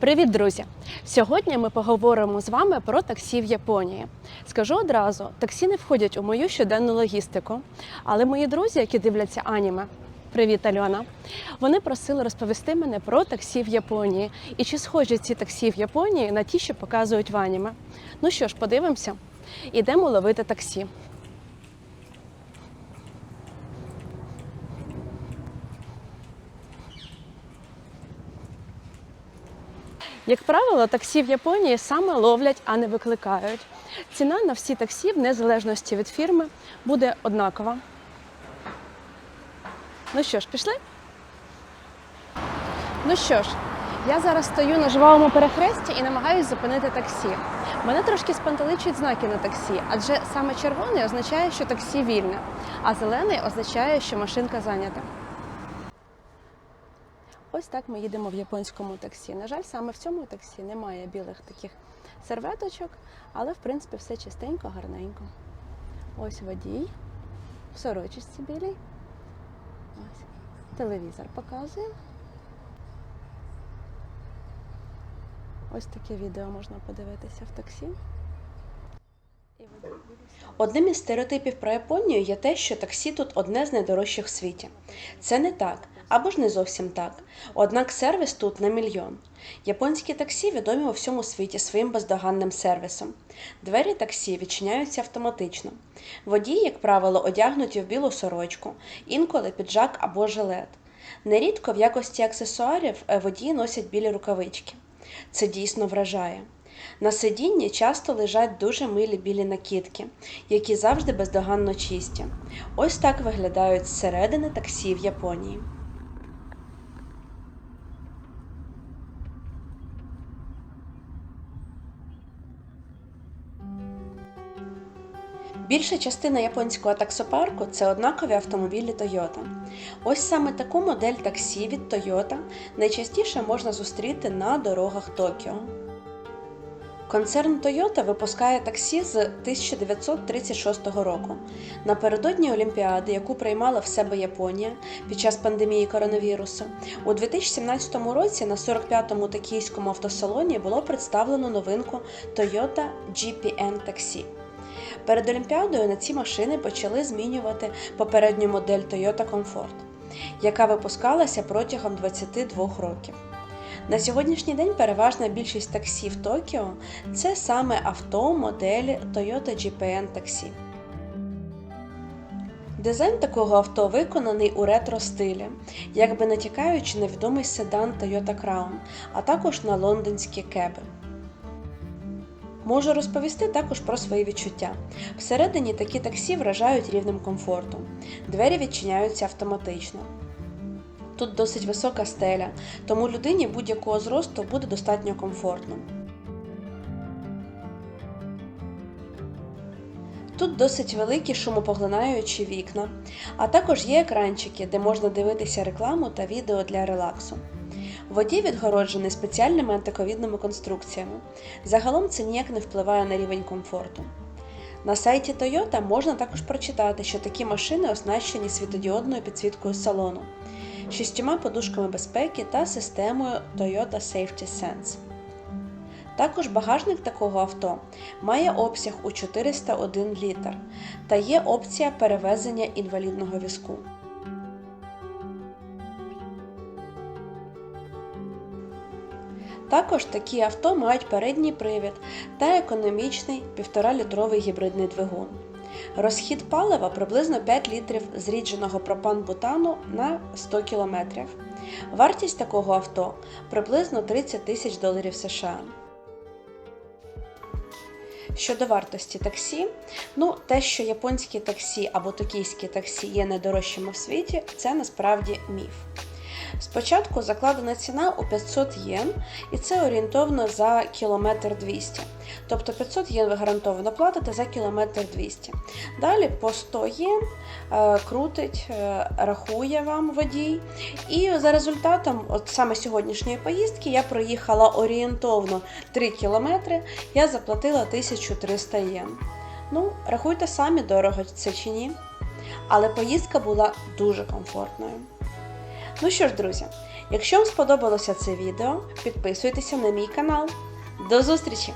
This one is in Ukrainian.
Привіт, друзі! Сьогодні ми поговоримо з вами про таксі в Японії. Скажу одразу, таксі не входять у мою щоденну логістику, але мої друзі, які дивляться аніме, привіт, Альона, вони просили розповісти мене про таксі в Японії і чи схожі ці таксі в Японії на ті, що показують в аніме. Ну що ж, подивимося. Ідемо ловити таксі. Як правило, таксі в Японії саме ловлять, а не викликають. Ціна на всі таксі, в незалежності від фірми, буде однакова. Ну що ж, пішли? Ну що ж, я зараз стою на жвавому перехресті і намагаюся зупинити таксі. Мене трошки спантеличують знаки на таксі, адже саме червоний означає, що таксі вільне, а зелений означає, що машинка зайнята. Ось так ми їдемо в японському таксі. На жаль, саме в цьому таксі немає білих таких серветочок, але в принципі все чистенько, гарненько. Ось водій в сорочечці білій. Ось. Телевізор показує. Ось таке відео можна подивитися в таксі. Одним із стереотипів про Японію є те, що таксі тут одне з найдорожчих в світі. Це не так, або ж не зовсім так. Однак сервіс тут на мільйон. Японські таксі відомі у всьому світі своїм бездоганним сервісом. Двері таксі відчиняються автоматично. Водії, як правило, одягнуті в білу сорочку, інколи піджак або жилет. Нерідко в якості аксесуарів е, водії носять білі рукавички. Це дійсно вражає. На сидінні часто лежать дуже милі білі накидки, які завжди бездоганно чисті. Ось так виглядають зсередини таксі в Японії. Більша частина японського таксопарку це однакові автомобілі Toyota. Ось саме таку модель таксі від Toyota найчастіше можна зустріти на дорогах Токіо. Концерн Toyota випускає таксі з 1936 року. Напередодні Олімпіади, яку приймала в себе Японія під час пандемії коронавірусу, у 2017 році на 45-му токійському автосалоні було представлено новинку Toyota GPN таксі. Перед Олімпіадою на ці машини почали змінювати попередню модель Toyota Comfort, яка випускалася протягом 22 років. На сьогоднішній день переважна більшість таксі в Токіо це саме авто моделі Toyota GPN таксі. Дизайн такого авто виконаний у ретро стилі, якби натякаючи на відомий седан Toyota Crown, а також на лондонські кеби. Можу розповісти також про свої відчуття. Всередині такі таксі вражають рівнем комфорту. Двері відчиняються автоматично. Тут досить висока стеля, тому людині будь-якого зросту буде достатньо комфортно. Тут досить великі шумопоглинаючі вікна, а також є екранчики, де можна дивитися рекламу та відео для релаксу. Водій відгороджений спеціальними антиковідними конструкціями. Загалом це ніяк не впливає на рівень комфорту. На сайті Toyota можна також прочитати, що такі машини оснащені світодіодною підсвіткою салону, шістьома подушками безпеки та системою Toyota Safety Sense. Також багажник такого авто має обсяг у 401 літр та є опція перевезення інвалідного візку. Також такі авто мають передній привід та економічний 1,5-літровий гібридний двигун. Розхід палива приблизно 5 літрів зрідженого пропан-бутану на 100 км. Вартість такого авто приблизно 30 тисяч доларів США. Щодо вартості таксі, ну те, що японські таксі або токійські таксі є найдорожчими в світі, це насправді міф. Спочатку закладена ціна у 500 єн, і це орієнтовно за кілометр 200. Тобто 500 єн ви гарантовано платите за кілометр 200. Далі по 100 єн е, крутить, е, рахує вам водій. І за результатом, от саме сьогоднішньої поїздки, я проїхала орієнтовно 3 кілометри, я заплатила 1300 єн. Ну, рахуйте самі, дорого це чи ні. Але поїздка була дуже комфортною. Ну що ж, друзі, Якщо вам сподобалося це відео, підписуйтеся на мій канал. До зустрічі!